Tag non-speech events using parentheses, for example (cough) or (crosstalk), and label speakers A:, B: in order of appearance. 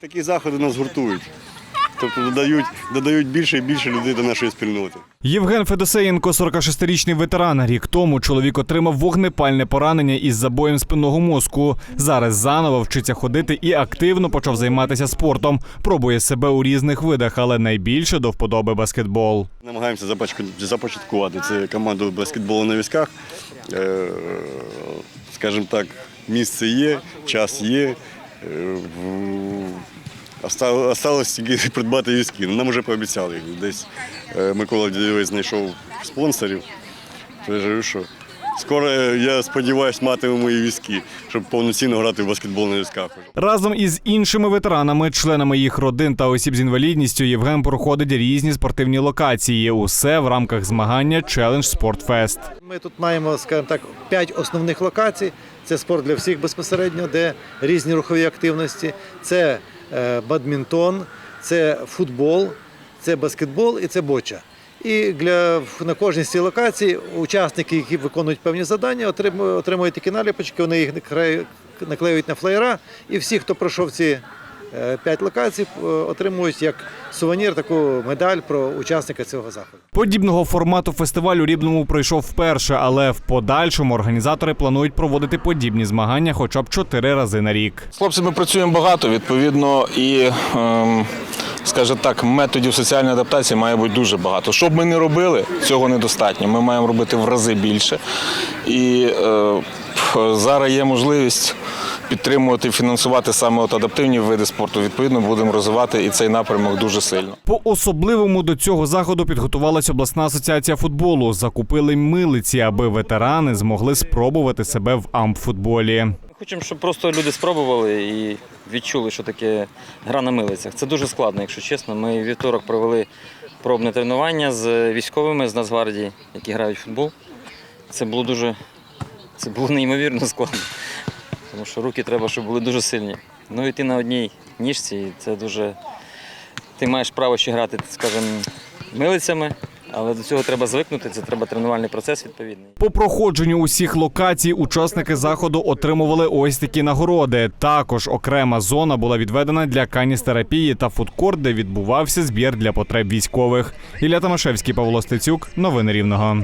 A: Такі заходи нас гуртують. Тобто додають, додають більше і більше людей до нашої спільноти.
B: Євген Федосеєнко, 46-річний ветеран. Рік тому чоловік отримав вогнепальне поранення із забоєм спинного мозку. Зараз заново вчиться ходити і активно почав займатися спортом. Пробує себе у різних видах, але найбільше до вподоби баскетбол.
A: Намагаємося започаткувати це команду баскетболу на візках. Е, Скажімо так, місце є, час є. Осталось тільки (laughs) придбати візки. Ну, Нам вже пообіцяли. Десь е, Микола Дідовець знайшов спонсорів. Ж що скоро, е, я сподіваюся, матимемо і візки, щоб повноцінно грати в баскетбол на візках.
B: Разом із іншими ветеранами, членами їх родин та осіб з інвалідністю, Євген проходить різні спортивні локації. Усе в рамках змагання Challenge Sport Fest.
C: Ми тут маємо, скажімо так, п'ять основних локацій. Це спорт для всіх безпосередньо, де різні рухові активності. Це е, бадмінтон, це футбол, це баскетбол і це боча. І для на кожній з цих локацій учасники, які виконують певні завдання, отримують, отримують такі наліпочки, вони їх наклею- наклеюють на флеєра. І всі, хто пройшов ці е, п'ять локацій, е, отримують як сувенір таку медаль про учасника цього заходу.
B: Подібного формату фестиваль у Рівному пройшов вперше, але в подальшому організатори планують проводити подібні змагання хоча б чотири рази на рік.
D: З хлопцями працюємо багато, відповідно, і, ем, скажімо так, методів соціальної адаптації має бути дуже багато. Що б ми не робили, цього недостатньо. Ми маємо робити в рази більше. І е, зараз є можливість підтримувати і фінансувати саме от адаптивні види спорту. Відповідно, будемо розвивати і цей напрямок дуже сильно.
B: По особливому до цього заходу підготувалась обласна асоціація футболу. Закупили милиці, аби ветерани змогли спробувати себе в амфутболі.
E: Хочемо, щоб просто люди спробували і відчули, що таке гра на милицях. Це дуже складно, якщо чесно. Ми вівторок провели пробне тренування з військовими з Нацгвардії, які грають в футбол. Це було дуже це було неймовірно складно, тому що руки треба, щоб були дуже сильні. Ну і ти на одній ніжці, і це дуже. Ти маєш право ще грати, скажімо, милицями, але до цього треба звикнути, це треба тренувальний процес відповідний.
B: По проходженню усіх локацій учасники заходу отримували ось такі нагороди. Також окрема зона була відведена для каністерапії та фудкорт, де відбувався збір для потреб військових. Ілля Томашевський, Павло Стецюк. Новини Рівного.